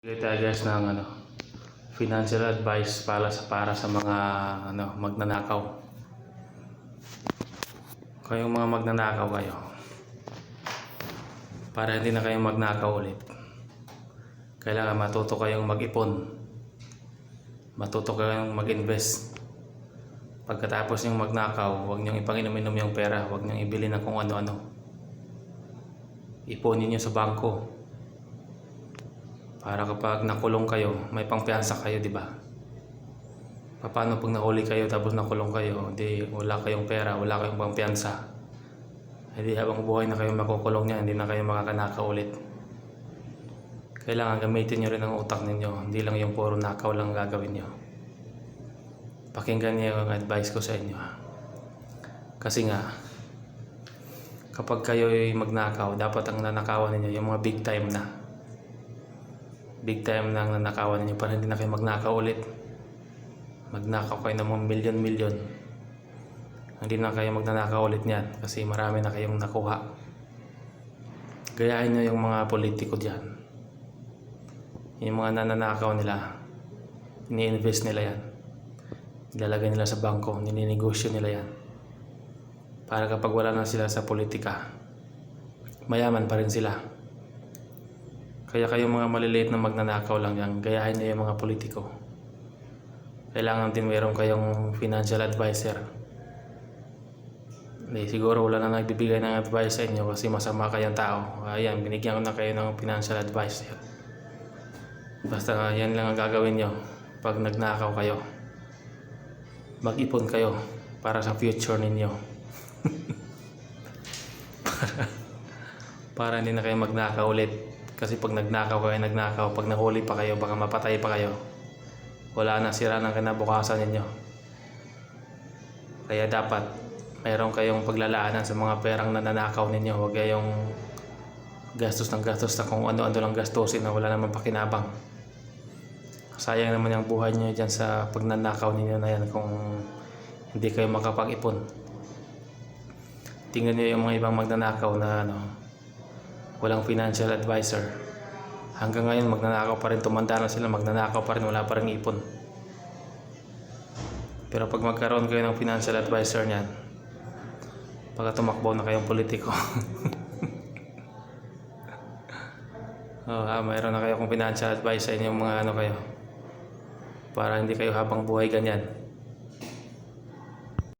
Bigay tayo guys ng ano, financial advice para sa para sa mga ano, magnanakaw. Kayong mga magnanakaw kayo. Para hindi na kayong magnakaw ulit. Kailangan matuto kayong mag-ipon. Matuto kayong mag-invest. Pagkatapos yung magnakaw, huwag niyong ipanginom-inom yung pera, huwag niyong ibili ng kung ano-ano. Iponin niyo sa bangko. Para kapag nakulong kayo, may pangpiyansa kayo, di ba? Paano pag nahuli kayo tapos nakulong kayo, di wala kayong pera, wala kayong pangpiyansa. Hindi habang buhay na kayo makukulong niya, hindi na kayo makakanaka ulit. Kailangan gamitin nyo rin ang utak ninyo, hindi lang yung puro nakaw lang gagawin nyo. Pakinggan niyo yung advice ko sa inyo. Kasi nga, kapag kayo ay magnakaw, dapat ang nanakawan ninyo yung mga big time na big time na ang nanakawan ninyo para hindi na kayo magnakaw ulit. Magnakaw kayo ng mga milyon-milyon. Hindi na kayo magnanakaw ulit niyan kasi marami na kayong nakuha. Gayahin nyo yung mga politiko dyan. Yung mga nananakaw nila, ini-invest nila yan. Ilalagay nila sa bangko, nininegosyo nila yan. Para kapag wala na sila sa politika, mayaman pa rin sila. Kaya kayo mga maliliit na magnanakaw lang yan, gayahin niyo yung mga politiko. Kailangan din meron kayong financial advisor. Hindi, siguro wala na nagbibigay ng advice sa inyo kasi masama kayong tao. Ayan, binigyan ko na kayo ng financial advisor. Basta yan lang ang gagawin nyo pag nagnakaw kayo. Mag-ipon kayo para sa future ninyo. para hindi na kayo magnakaw ulit. Kasi pag nagnakaw kayo, nagnakaw, pag nahuli pa kayo, baka mapatay pa kayo. Wala na sira ng kinabukasan ninyo. Kaya dapat mayroon kayong paglalaanan sa mga perang nananakaw ninyo. Huwag kayong gastos ng gastos na kung ano-ano lang gastusin na wala naman pakinabang. Sayang naman yung buhay nyo dyan sa pagnanakaw ninyo na yan kung hindi kayo makapag-ipon. Tingnan nyo yung mga ibang magnanakaw na ano, walang financial advisor. Hanggang ngayon magnanakaw pa rin, tumanda na sila, magnanakaw pa rin, wala pa rin ipon. Pero pag magkaroon kayo ng financial advisor niyan, pagka tumakbo na kayong politiko, oh, ah, mayroon na kayo kung financial advice sa inyong mga ano kayo. Para hindi kayo habang buhay ganyan.